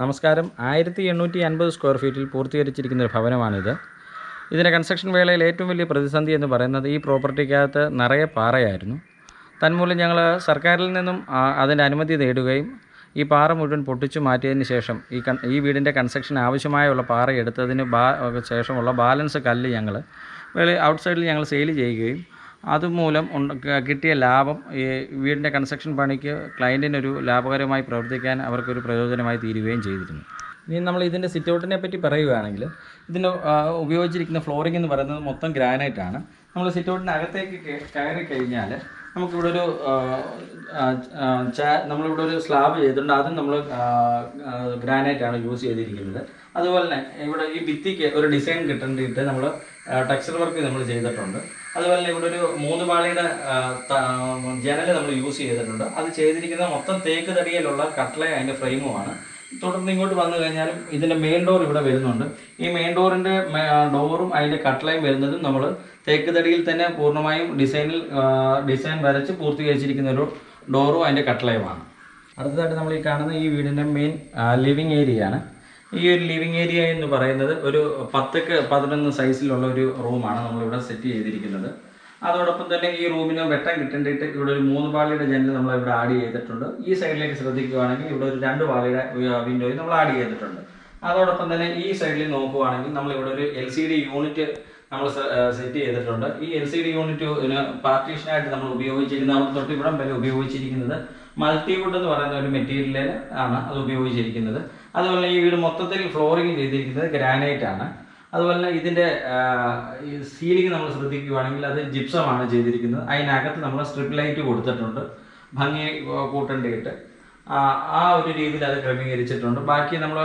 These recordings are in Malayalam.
നമസ്കാരം. ആയിരത്തി എണ്ണൂറ്റി അൻപത് സ്ക്വയർ ഫീറ്റിൽ പൂർത്തീകരിച്ചിരിക്കുന്ന ഒരു ഭവനമാണിത്. ഇതിന്റെ കൺസ്ട്രക്ഷൻ വേളയിൽ ഏറ്റവും വലിയ പ്രതിസന്ധി എന്ന് പറയുന്നത് ഈ പ്രോപ്പർട്ടിക്കകത്ത് നിറയെ പാറയായിരുന്നു. തന്മൂലം ഞങ്ങൾ സർക്കാരിൽ നിന്നും അതിന്റെ അനുമതി നേടുകയും ഈ പാറ മുഴുവൻ പൊട്ടിച്ചു മാറ്റിയതിന് ശേഷം ഈ കൺ ഈ വീടിന്റെ കൺസ്ട്രക്ഷൻ ആവശ്യമായുള്ള പാറ എടുത്തതിന് ബാ ശേഷമുള്ള ബാലൻസ് കല്ല് ഞങ്ങൾ വേളി ഔട്ട്സൈഡിൽ ഞങ്ങൾ സെയിൽ ചെയ്യുകയും അതുമൂലം കിട്ടിയ ലാഭം ഈ വീടിന്റെ കൺസ്ട്രക്ഷൻ പണിക്ക് ക്ലയന്റിനൊരു ലാഭകരമായി പ്രവർത്തിക്കാൻ അവർക്കൊരു പ്രയോജനമായി തീരുകയും ചെയ്തിരുന്നു. ഇനി നമ്മൾ ഇതിന്റെ സിറ്റൗട്ടിനെ പറ്റി പറയുകയാണെങ്കിൽ ഇതിന്റെ ഉപയോഗിച്ചിരിക്കുന്ന ഫ്ലോറിംഗ് എന്ന് പറയുന്നത് മൊത്തം ഗ്രാനൈറ്റ് ആണ്. നമ്മൾ സിറ്റ് ഔട്ടിന്റെ അകത്തേക്ക് കയറി കഴിഞ്ഞാൽ നമുക്കിവിടെ ഒരു നമ്മളിവിടെ ഒരു സ്ലാബ് ചെയ്തിട്ടുണ്ട്. ആദ്യം നമ്മൾ ഗ്രാനൈറ്റ് ആണ് യൂസ് ചെയ്തിരിക്കുന്നത്. അതുപോലെ തന്നെ ഇവിടെ ഈ ഭിത്തിക്ക് ഒരു ഡിസൈൻ കിട്ടേണ്ടിയിട്ട് നമ്മൾ ടെക്സ്ചർ വർക്ക് നമ്മൾ ചെയ്തിട്ടുണ്ട്. അതുപോലെ തന്നെ ഇവിടെ ഒരു മൂന്ന് പാളിയുടെ ജനൽ നമ്മൾ യൂസ് ചെയ്തിട്ടുണ്ട്. അത് ചെയ്തിരിക്കുന്നത് മൊത്തം തേക്ക് തടിയിലുള്ള കട്ട്ലയും അതിന്റെ ഫ്രെയിമുമാണ് തുടർന്ന് ഇങ്ങോട്ട് വന്നു കഴിഞ്ഞാലും ഇതിന്റെ മെയിൻ ഡോർ ഇവിടെ വരുന്നുണ്ട്. ഈ മെയിൻ ഡോറിന്റെ ഡോറും അതിന്റെ കട്ട്ലയും വരുന്നതും നമ്മൾ തേക്ക് തടിയിൽ തന്നെ പൂർണമായും ഡിസൈനിൽ ഡിസൈൻ വരച്ച് പൂർത്തീകരിച്ചിരിക്കുന്ന ഒരു ഡോറും അതിന്റെ കട്ട്ലയുമാണ് അടുത്തതായിട്ട് നമ്മൾ ഈ കാണുന്ന ഈ വീടിന്റെ മെയിൻ ലിവിങ് ഏരിയ ആണ്. ഈ ഒരു ലിവിങ് ഏരിയ എന്ന് പറയുന്നത് ഒരു പത്തക്ക് പതിനൊന്ന് സൈസിലുള്ള ഒരു റൂമാണ് നമ്മളിവിടെ സെറ്റ് ചെയ്തിരിക്കുന്നത്. അതോടൊപ്പം തന്നെ ഈ റൂമിന് വെട്ടം കിട്ടേണ്ടിയിട്ട് ഇവിടെ ഒരു മൂന്ന് പാളിയുടെ ജനൽ നമ്മൾ ഇവിടെ ആഡ് ചെയ്തിട്ടുണ്ട്. ഈ സൈഡിലേക്ക് ശ്രദ്ധിക്കുകയാണെങ്കിൽ ഇവിടെ ഒരു രണ്ട് പാളിയുടെ വിൻഡോയും നമ്മൾ ആഡ് ചെയ്തിട്ടുണ്ട്. അതോടൊപ്പം തന്നെ ഈ സൈഡിൽ നോക്കുവാണെങ്കിൽ നമ്മൾ ഇവിടെ ഒരു എൽ സി ഡി യൂണിറ്റ് നമ്മൾ സെറ്റ് ചെയ്തിട്ടുണ്ട്. ഈ എൽ സി ഡി യൂണിറ്റ് പാർട്ടീഷനായിട്ട് നമ്മൾ ഉപയോഗിച്ചിരിക്കുന്ന അവിടെ തൊട്ട് ഇവിടം വരെ ഉപയോഗിച്ചിരിക്കുന്നത്. മൾട്ടിവുഡ് എന്ന് പറയുന്ന ഒരു മെറ്റീരിയൽ ആണ് അത് ഉപയോഗിച്ചിരിക്കുന്നത്. അതുപോലെ ഈ വീട് മൊത്തത്തിൽ ഫ്ലോറിംഗ് ചെയ്തിരിക്കുന്നത് ഗ്രാനൈറ്റ് ആണ്. അതുപോലെ ഇതിന്റെ സീലിംഗ് നമ്മൾ ശ്രദ്ധിക്കുകയാണെങ്കിൽ അത് ജിപ്സമാണ് ചെയ്തിരിക്കുന്നത്. അതിനകത്ത് നമ്മൾ സ്ട്രിപ്പ് ലൈറ്റ് കൊടുത്തിട്ടുണ്ട്. ഭംഗി കൂട്ടേണ്ടിയിട്ട്. ആ, ഒരു രീതിയിൽ അത് ക്രമീകരിച്ചിട്ടുണ്ട്. ബാക്കി നമ്മൾ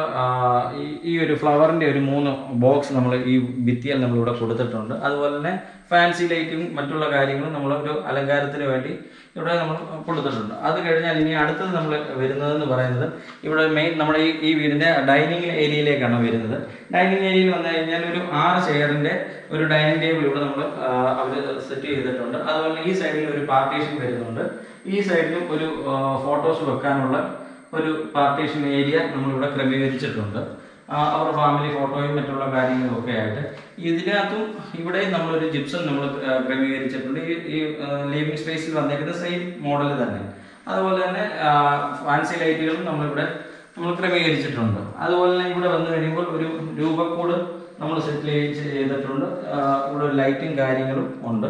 ഈ ഈ ഒരു ഫ്ലവറിന്റെ ഒരു മൂന്ന് ബോക്സ് നമ്മൾ ഈ ഭിത്തിയിൽ നമ്മളിവിടെ കൊടുത്തിട്ടുണ്ട്. അതുപോലെ തന്നെ ഫാൻസി ലൈറ്റും മറ്റുള്ള കാര്യങ്ങളും നമ്മൾ ഒരു അലങ്കാരത്തിന് വേണ്ടി ഇവിടെ നമ്മൾ കൊടുത്തിട്ടുണ്ട്. അത് കഴിഞ്ഞാൽ ഇനി അടുത്തത് നമ്മൾ വരുന്നതെന്ന് പറയുന്നത് ഇവിടെ മെയിൻ നമ്മുടെ ഈ ഈ വീടിന്റെ ഡൈനിങ് ഏരിയയിലേക്കാണ് വരുന്നത്. ഡൈനിങ് ഏരിയയിൽ വന്നു കഴിഞ്ഞാൽ ഒരു ആറ് ചെയറിന്റെ ഒരു ഡൈനിങ് ടേബിൾ ഇവിടെ നമ്മൾ അവർ സെറ്റ് ചെയ്തിട്ടുണ്ട്. അതുപോലെ ഈ സൈഡിൽ ഒരു പാർട്ടീഷൻ വരുന്നുണ്ട്. ഈ സൈഡിലും ഒരു ഫോട്ടോസ് വെക്കാനുള്ള ഒരു പാർട്ടീഷൻ ഏരിയ നമ്മളിവിടെ ക്രമീകരിച്ചിട്ടുണ്ട്. അവരുടെ ഫാമിലി ഫോട്ടോയും മറ്റുള്ള കാര്യങ്ങളും ഒക്കെ ആയിട്ട്. ഇതിനകത്തും ഇവിടെ നമ്മളൊരു ജിപ്സം നമ്മൾ ക്രമീകരിച്ചിട്ടുണ്ട്. ഈ ഈ ലിവിങ് സ്പേസിൽ വന്നിരിക്കുന്ന സെയിം മോഡൽ തന്നെ. അതുപോലെ തന്നെ ഫാൻസി ലൈറ്റുകളും നമ്മളിവിടെ നമ്മൾ ക്രമീകരിച്ചിട്ടുണ്ട്. അതുപോലെ തന്നെ ഇവിടെ വന്നു കഴിയുമ്പോൾ ഒരു രൂപക്കൂട് നമ്മൾ സെറ്റിൽ ചെയ്തിട്ടുണ്ട്. ഇവിടെ ലൈറ്റും കാര്യങ്ങളും ഉണ്ട്.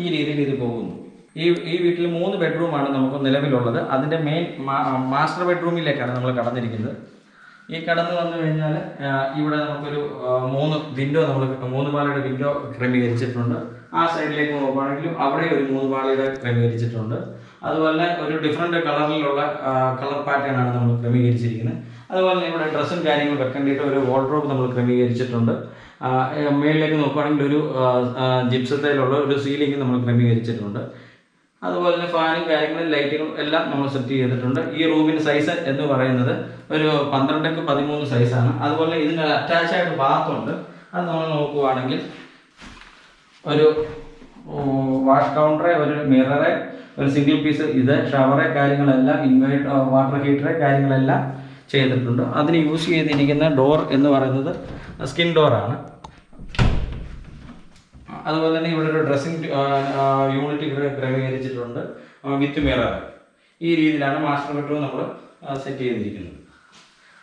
ഈ രീതിയിൽ ഇത് പോകുന്നു. ഈ ഈ വീട്ടിൽ മൂന്ന് ബെഡ്റൂമാണ് നമുക്ക് നിലവിലുള്ളത്. അതിന്റെ മെയിൻ മാസ്റ്റർ ബെഡ്റൂമിലേക്കാണ് നമ്മൾ കടന്നിരിക്കുന്നത്. ഈ കടന്നു വന്നു കഴിഞ്ഞാൽ ഇവിടെ നമുക്കൊരു മൂന്ന് വിൻഡോ നമ്മൾ മൂന്ന് പാളയുടെ വിൻഡോ ക്രമീകരിച്ചിട്ടുണ്ട്. ആ സൈഡിലേക്ക് നോക്കുകയാണെങ്കിലും അവിടെ ഒരു മൂന്ന് പാളയുടെ ക്രമീകരിച്ചിട്ടുണ്ട്. അതുപോലെ ഒരു ഡിഫറെന്റ് കളറിലുള്ള കളർ പാറ്റേൺ ആണ് നമ്മൾ ക്രമീകരിച്ചിരിക്കുന്നത്. അതുപോലെ ഇവിടെ ഡ്രസ്സും കാര്യങ്ങളും വെക്കേണ്ടിയിട്ട് ഒരു വാർഡ്രോബ് നമ്മൾ ക്രമീകരിച്ചിട്ടുണ്ട്. മേളിലേക്ക് നോക്കുകയാണെങ്കിൽ ഒരു ജിപ്സത്തിലുള്ള ഒരു സീലിംഗ് നമ്മൾ ക്രമീകരിച്ചിട്ടുണ്ട്. അതുപോലെ തന്നെ ഫാനും കാര്യങ്ങളും ലൈറ്റുകളും എല്ലാം നമ്മൾ സെറ്റ് ചെയ്തിട്ടുണ്ട്. ഈ റൂമിന്റെ സൈസ് എന്ന് പറയുന്നത് ഒരു പന്ത്രണ്ടൊക്കെ പതിമൂന്ന് സൈസാണ് അതുപോലെ ഇതിന് അറ്റാച്ച് ആയിട്ട് ബാത്തുണ്ട് അത് നമ്മൾ നോക്കുവാണെങ്കിൽ ഒരു വാഷ് കൗണ്ടറെ ഒരു മിററെ ഒരു സിംഗിൾ പീസ് ഇത് ഷവറെ കാര്യങ്ങളെല്ലാം ഇൻവേർട്ട് വാട്ടർ ഹീറ്ററെ കാര്യങ്ങളെല്ലാം ചെയ്തിട്ടുണ്ട്. അതിന് യൂസ് ചെയ്തിരിക്കുന്ന ഡോർ എന്ന് പറയുന്നത് സ്കിൻ ഡോറാണ് അതുപോലെ തന്നെ ഇവിടെ ഒരു ഡ്രസ്സിംഗ് യൂണിറ്റ് ക്രമീകരിച്ചിട്ടുണ്ട് വിത്ത് മിറർ ഈ രീതിയിലാണ് മാസ്റ്റർ ബെഡ്റൂം നമ്മൾ സെറ്റ് ചെയ്തിരിക്കുന്നത്.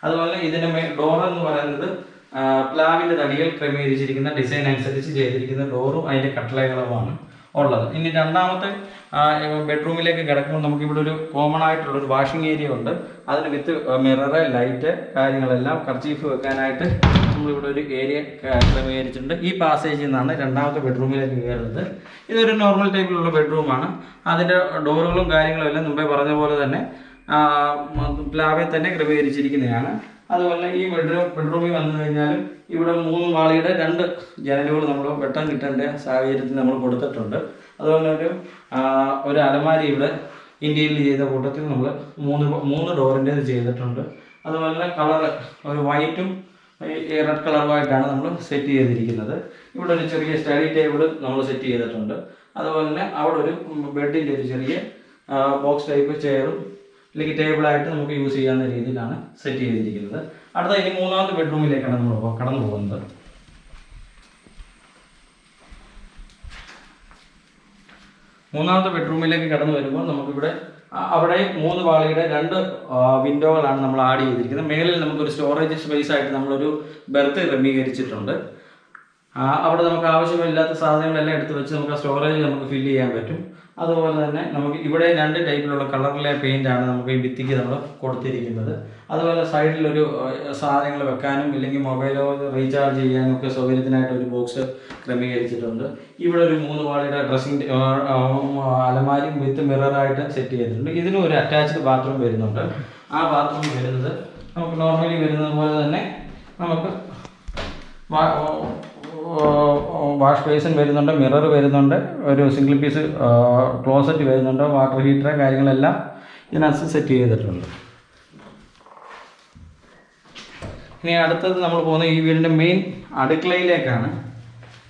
അതുപോലെ ഇതിന്റെ ഡോർ എന്ന് പറയുന്നത് പ്ലാവിന്റെ തടികൾ ക്രമീകരിച്ചിരിക്കുന്ന ഡിസൈൻ അനുസരിച്ച് ചെയ്തിരിക്കുന്ന ഡോറും അതിന്റെ കട്ടളകളുമാണ് ഉള്ളത്. ഇനി രണ്ടാമത്തെ ബെഡ്റൂമിലേക്ക് കിടക്കുമ്പോൾ നമുക്കിവിടെ ഒരു കോമൺ ആയിട്ടുള്ള ഒരു വാഷിംഗ് ഏരിയ ഉണ്ട്. അതിന് വിത്ത് മിററ് ലൈറ്റ് കാര്യങ്ങളെല്ലാം കർച്ചീഫ് വെക്കാനായിട്ട് നമ്മളിവിടെ ഒരു ഏരിയ ക്രമീകരിച്ചിട്ടുണ്ട്. ഈ പാസേജിൽ നിന്നാണ് രണ്ടാമത്തെ ബെഡ്റൂമിലേക്ക് കയറുന്നത്. ഇതൊരു നോർമൽ ടൈപ്പിലുള്ള ബെഡ്റൂമാണ് അതിന്റെ ഡോറുകളും കാര്യങ്ങളും എല്ലാം മുമ്പേ പറഞ്ഞ പോലെ തന്നെ പ്ലാവിൽ തന്നെ ക്രമീകരിച്ചിരിക്കുന്നതാണ്. അതുപോലെ ഈ ബെഡ്റൂം ബെഡ്റൂമിൽ വന്നു കഴിഞ്ഞാലും ഇവിടെ മൂന്ന് വാളിയുടെ രണ്ട് ജനലുകൾ നമ്മൾ വെട്ടം കിട്ടേണ്ട സാഹചര്യത്തിൽ നമ്മൾ കൊടുത്തിട്ടുണ്ട്. അതുപോലെ ഒരു ഒരു അലമാരി ഇവിടെ ഇന്ത്യയിൽ ചെയ്ത കൂട്ടത്തിൽ നമ്മൾ മൂന്ന് മൂന്ന് ഡോറിന്റെ ചെയ്തിട്ടുണ്ട്. അതുപോലെ കളർ ഒരു വൈറ്റും റെഡ് കളറുമായിട്ടാണ് നമ്മൾ സെറ്റ് ചെയ്തിരിക്കുന്നത്. ഇവിടെ ഒരു ചെറിയ സ്റ്റഡി ടേബിൾ നമ്മൾ സെറ്റ് ചെയ്തിട്ടുണ്ട്. അതുപോലെ തന്നെ അവിടെ ഒരു ബെഡിന്റെ ഒരു ചെറിയ ബോക്സ് ടൈപ്പ് ചെയറും അല്ലെങ്കിൽ ടേബിളായിട്ട് നമുക്ക് യൂസ് ചെയ്യാവുന്ന രീതിയിലാണ് സെറ്റ് ചെയ്തിരിക്കുന്നത്. അടുത്ത ഇനി മൂന്നാമത്തെ ബെഡ്റൂമിലേക്കാണ് നമ്മൾ കടന്നു പോകുന്നത്. മൂന്നാമത്തെ ബെഡ്റൂമിലേക്ക് കടന്നു വരുമ്പോൾ നമുക്കിവിടെ അവിടെ മൂന്ന് പാളിയുടെ രണ്ട് വിൻഡോകളാണ് നമ്മൾ ആഡ് ചെയ്തിരിക്കുന്നത്. മേളിൽ നമുക്കൊരു സ്റ്റോറേജ് സ്പേസ് ആയിട്ട് നമ്മളൊരു ബെർത്ത് ക്രമീകരിച്ചിട്ടുണ്ട്. അവിടെ നമുക്ക് ആവശ്യമില്ലാത്ത സാധനങ്ങളെല്ലാം എടുത്ത് വെച്ച് നമുക്ക് സ്റ്റോറേജ് നമുക്ക് ഫില്ല് ചെയ്യാൻ പറ്റും. അതുപോലെ തന്നെ നമുക്ക് ഇവിടെ രണ്ട് ടൈപ്പിലുള്ള കളറിലെ ആണ് നമുക്ക് ഈ ഭിത്തിക്ക് നമ്മൾ കൊടുത്തിരിക്കുന്നത്. അതുപോലെ സൈഡിലൊരു സാധനങ്ങൾ വെക്കാനും ഇല്ലെങ്കിൽ മൊബൈലോ റീചാർജ് ചെയ്യാനും ഒക്കെ സൗകര്യത്തിനായിട്ട് ഒരു ബോക്സ് ക്രമീകരിച്ചിട്ടുണ്ട്. ഇവിടെ ഒരു മൂന്ന് പാളിയുടെ ഡ്രസ്സിംഗ് അലമാരിയും വിത്ത് മിററായിട്ട് സെറ്റ് ചെയ്തിട്ടുണ്ട്. ഇതിനും ഒരു അറ്റാച്ച്ഡ് ബാത്റൂം വരുന്നുണ്ട്. ആ ബാത്റൂം വരുന്നത് നമുക്ക് നോർമലി വരുന്നത് പോലെ തന്നെ നമുക്ക് വാഷ് ബേസിൻ വരുന്നുണ്ട് മിറർ വരുന്നുണ്ട് ഒരു സിംഗിൾ പീസ് ക്ലോസറ്റ് വരുന്നുണ്ട് വാട്ടർ ഹീറ്റർ കാര്യങ്ങളെല്ലാം ഇതിനകത്ത് സെറ്റ് ചെയ്തിട്ടുണ്ട്. ഇനി അടുത്തത് നമ്മൾ പോകുന്ന ഈ വീടിന്റെ മെയിൻ അടുക്കളയിലേക്കാണ്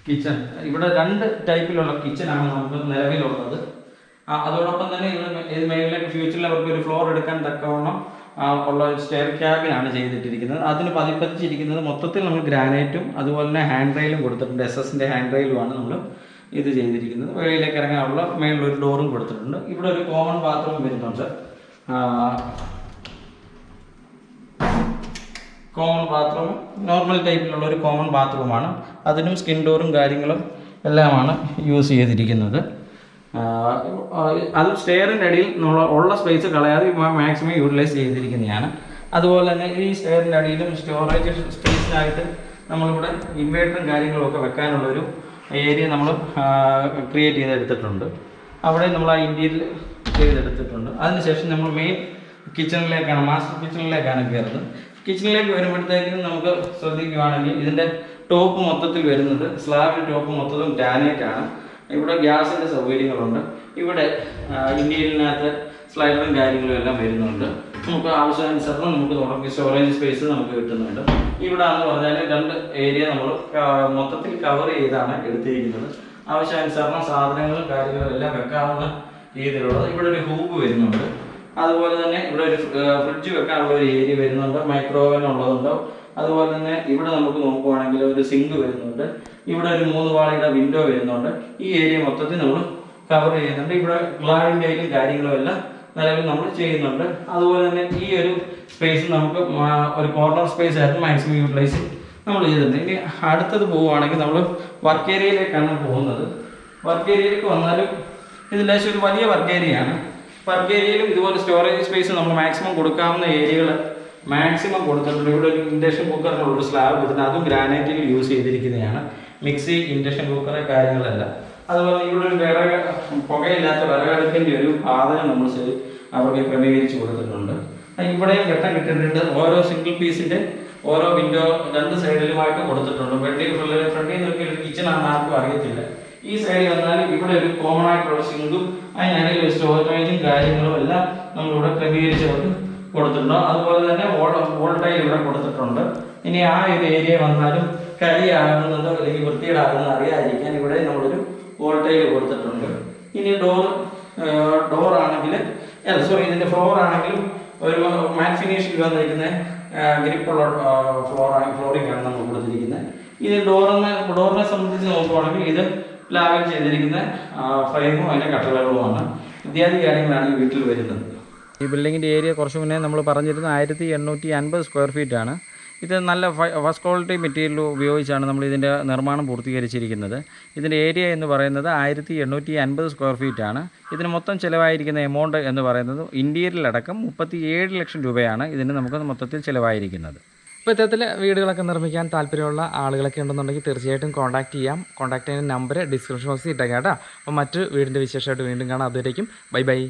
കിച്ചൺ. ഇവിടെ രണ്ട് ടൈപ്പിലുള്ള കിച്ചണാണ് നമുക്ക് നിലവിലുള്ളത്. അതോടൊപ്പം തന്നെ ഇവിടെ ഇത് മേളിലേക്ക് ഫ്യൂച്ചറിൽ അവർക്ക് ഒരു ഫ്ലോർ എടുക്കാൻ തക്കവണ്ണം ഉള്ള സ്റ്റെയർ ക്യാബിനാണ് ചെയ്തിട്ടിരിക്കുന്നത്. അതിന് പതിപ്പതിച്ചിരിക്കുന്നത് മൊത്തത്തിൽ നമ്മൾ ഗ്രാനൈറ്റും അതുപോലെ തന്നെ ഹാൻഡ് റെയിലും കൊടുത്തിട്ടുണ്ട്. എസ് എസിന്റെ ഹാൻഡ് റെയിലുമാണ് നമ്മൾ ഇത് ചെയ്തിരിക്കുന്നത്. വെളിയിലേക്ക് ഇറങ്ങാനുള്ള മേളിലൊരു ഡോറും കൊടുത്തിട്ടുണ്ട്. ഇവിടെ ഒരു കോമൺ ബാത്റൂം വരുന്നുണ്ട്. കോമൺ ബാത്റൂം നോർമൽ ടൈപ്പിലുള്ള ഒരു കോമൺ ബാത്റൂമാണ് അതിനും സ്കിൻ ഡോറും കാര്യങ്ങളും എല്ലാമാണ് യൂസ് ചെയ്തിരിക്കുന്നത്. അത് സ്റ്റെയറിന്റെ അടിയിൽ ഉള്ള സ്പേസ് കളയാതെ മാക്സിമം യൂട്ടിലൈസ് ചെയ്തിരിക്കുന്നതാണ്. അതുപോലെ തന്നെ ഈ സ്റ്റെയറിന്റെ അടിയിലും സ്റ്റോറേജ് സ്പേസിനായിട്ട് നമ്മളിവിടെ ഇൻവേർട്ടറും കാര്യങ്ങളും ഒക്കെ വെക്കാനുള്ളൊരു ഏരിയ നമ്മൾ ക്രിയേറ്റ് ചെയ്തെടുത്തിട്ടുണ്ട്. അവിടെ നമ്മൾ ആ ഇന്റീരിയൽ ചെയ്തെടുത്തിട്ടുണ്ട്. അതിനുശേഷം നമ്മൾ മെയിൻ കിച്ചണിലേക്കാണ് മാസ്റ്റർ കിച്ചണിലേക്കാണ് കയറുന്നത്. കിച്ചണിലേക്ക് വരുമ്പോഴത്തേക്കും നമുക്ക് ശ്രദ്ധിക്കുകയാണെങ്കിൽ ഇതിന്റെ ടോപ്പ് മൊത്തത്തിൽ വരുന്നത് സ്ലാബിന്റെ ടോപ്പ് മൊത്തത്തിൽ ഗ്രാനൈറ്റ് ആണ്. ഇവിടെ ഗ്യാസിന്റെ സൗകര്യങ്ങളുണ്ട്. ഇവിടെ ഇന്ത്യയിലിനകത്ത് സ്ലൈഡറും കാര്യങ്ങളും എല്ലാം വരുന്നുണ്ട്. നമുക്ക് ആവശ്യാനുസരണം നമുക്ക് തുടങ്ങി സ്റ്റോറേജ് സ്പേസ് നമുക്ക് കിട്ടുന്നുണ്ട്. ഇവിടെ എന്ന് പറഞ്ഞാൽ രണ്ട് ഏരിയ നമ്മൾ മൊത്തത്തിൽ കവർ ചെയ്താണ് എടുത്തിരിക്കുന്നത്. ആവശ്യാനുസരണം സാധനങ്ങളും കാര്യങ്ങളും എല്ലാം വെക്കാവുന്ന രീതിയിലുള്ളത്. ഇവിടെ ഒരു ഹൂബ് വരുന്നുണ്ട്. അതുപോലെ തന്നെ ഇവിടെ ഒരു ഫ്രിഡ്ജ് വെക്കാനുള്ള ഒരു ഏരിയ വരുന്നുണ്ട്. മൈക്രോവേവ് ഉള്ളതുണ്ട്. അതുപോലെ തന്നെ ഇവിടെ നമുക്ക് നോക്കുവാണെങ്കിൽ ഒരു സിങ്ക് വരുന്നുണ്ട്. ഇവിടെ ഒരു മൂന്ന് പാളിയുടെ വിൻഡോ വരുന്നുണ്ട്. ഈ ഏരിയ മൊത്തത്തിൽ നമ്മൾ കവർ ചെയ്യുന്നുണ്ട്. ഇവിടെ ഗ്ലാഡിന്റെയും കാര്യങ്ങളും എല്ലാം നിലവിൽ നമ്മൾ ചെയ്യുന്നുണ്ട്. അതുപോലെ തന്നെ ഈ ഒരു സ്പേസ് നമുക്ക് ഒരു കോർണർ സ്പേസ് ആയിരുന്നു മാക്സിമം യൂട്ടിലൈസ് നമ്മൾ ചെയ്തിട്ടുണ്ട് ഇനി അടുത്തത് പോവുകയാണെങ്കിൽ നമ്മൾ വർക്ക് ഏരിയയിലേക്കാണ് പോകുന്നത്. വർക്ക് ഏരിയയിലേക്ക് വന്നാലും ഇത് ലേശം ഒരു വലിയ വർക്ക് ഏരിയയാണ് വർക്ക് ഏരിയയിലും ഇതുപോലെ സ്റ്റോറേജ് സ്പേസ് നമ്മൾ മാക്സിമം കൊടുക്കാവുന്ന ഏരിയകൾ മാക്സിമം കൊടുത്തിട്ടുണ്ട്. ഇവിടെ ഒരു ഇൻഡക്ഷൻ കുക്കറിനുള്ള ഒരു സ്ലാബ് ഇതിന് അതും ഗ്രാനൈറ്റിൽ യൂസ് ചെയ്തിരിക്കുന്നതാണ്. മിക്സി ഇൻഡക്ഷൻ കുക്കർ കാര്യങ്ങളല്ല. അതുപോലെ ഇവിടെ ഒരു വിറക് പുകയില്ലാത്ത വിറകടുപ്പിന്റെ ഒരു പാതകം നമ്മൾ അവർക്ക് ക്രമീകരിച്ച് കൊടുത്തിട്ടുണ്ട്. ഇവിടെയും ഘട്ടം കിട്ടിയിട്ടുണ്ട്. ഓരോ സിംഗിൾ പീസിന്റെ ഓരോ വിൻഡോ രണ്ട് സൈഡിലുമായിട്ട് കൊടുത്തിട്ടുണ്ട്. ഫ്രണ്ടിൽ ഫ്രണ്ടിൽ നിന്നൊക്കെ ഒരു കിച്ചൺ ആണെന്ന് ആർക്കും അറിയത്തില്ല. ഈ സൈഡിൽ വന്നാൽ ഇവിടെ ഒരു കോമൺ ആയിട്ടുള്ള സിങ്കും അതിനിടയിൽ ഒരു സ്റ്റോറേജും കാര്യങ്ങളും എല്ലാം നമ്മളിവിടെ ക്രമീകരിച്ച് അവർക്ക് കൊടുത്തിട്ടുണ്ട്? അതുപോലെ തന്നെ വോൾട്ടേജ് ഇവിടെ കൊടുത്തിട്ടുണ്ട്. ഇനി ആ ഒരു ഏരിയ വന്നാലും കരിയാകുന്നതോ അല്ലെങ്കിൽ വൃത്തികേടാകുന്നതോ അറിയാതിരിക്കാൻ ഇവിടെ നമ്മളൊരു വോൾട്ടേജ് കൊടുത്തിട്ടുണ്ട്. ഇനി ഡോർ ഡോർ ആണെങ്കിൽ അല്ല സോറി ഇതിന്റെ ഫ്ലോർ ആണെങ്കിലും ഒരു മാറ്റ് ഫിനിഷിൽ വന്നിരിക്കുന്ന ഗ്രിപ്പുള്ള ഫ്ലോർ ഫ്ലോറിംഗ് ആണ് നമ്മൾ കൊടുത്തിരിക്കുന്നത്. ഇത് ഡോറിനെ ഡോറിനെ സംബന്ധിച്ച് നോക്കുവാണെങ്കിൽ ഇത് ലാവൽ ചെയ്തിരിക്കുന്ന ഫ്രെയിമും അതിന്റെ കട്ടളകളുമാണ് ഇത്യാദി കാര്യങ്ങളാണ് ഈ വീട്ടിൽ വരുന്നത്. ഈ ബിൽഡിങ്ങിന്റെ ഏരിയ കുറച്ച് മുന്നേ നമ്മൾ പറഞ്ഞിരുന്ന ആയിരത്തി എണ്ണൂറ്റി അൻപത് സ്ക്വയർ ഫീറ്റ് ആണ്. ഇത് നല്ല ഫസ്റ്റ് ക്വാളിറ്റി മെറ്റീരിയൽ ഉപയോഗിച്ചാണ് നമ്മൾ ഇതിന്റെ നിർമ്മാണം പൂർത്തീകരിച്ചിരിക്കുന്നത്. ഇതിന്റെ ഏരിയ എന്ന് പറയുന്നത് ആയിരത്തി എണ്ണൂറ്റി അൻപത് സ്ക്വയർ ഫീറ്റ് ആണ്. ഇതിന് മൊത്തം ചിലവായിരിക്കുന്ന എമൗണ്ട് എന്ന് പറയുന്നത് ഇന്റീരിയലടക്കം മുപ്പത്തി ഏഴ് ലക്ഷം രൂപയാണ് ഇതിന് നമുക്ക് മൊത്തത്തിൽ ചിലവായിരിക്കുന്നത്. ഇപ്പോൾ ഇത്തരത്തിൽ വീടുകളൊക്കെ നിർമ്മിക്കാൻ താല്പര്യമുള്ള ആളുകളൊക്കെ ഉണ്ടെന്നുണ്ടെങ്കിൽ തീർച്ചയായിട്ടും കോൺടാക്റ്റ് ചെയ്യാം. കോൺടാക്ട് ചെയ്യുന്ന നമ്പർ ഡിസ്ക്രിപ്ഷൻ ബോക്സിൽ ഇട്ടേക്കാം കേട്ടോ. അപ്പോൾ മറ്റു വീടിന്റെ വിശേഷമായിട്ട് വീണ്ടും കാണാം. അതുവരേക്കും. Bye bye.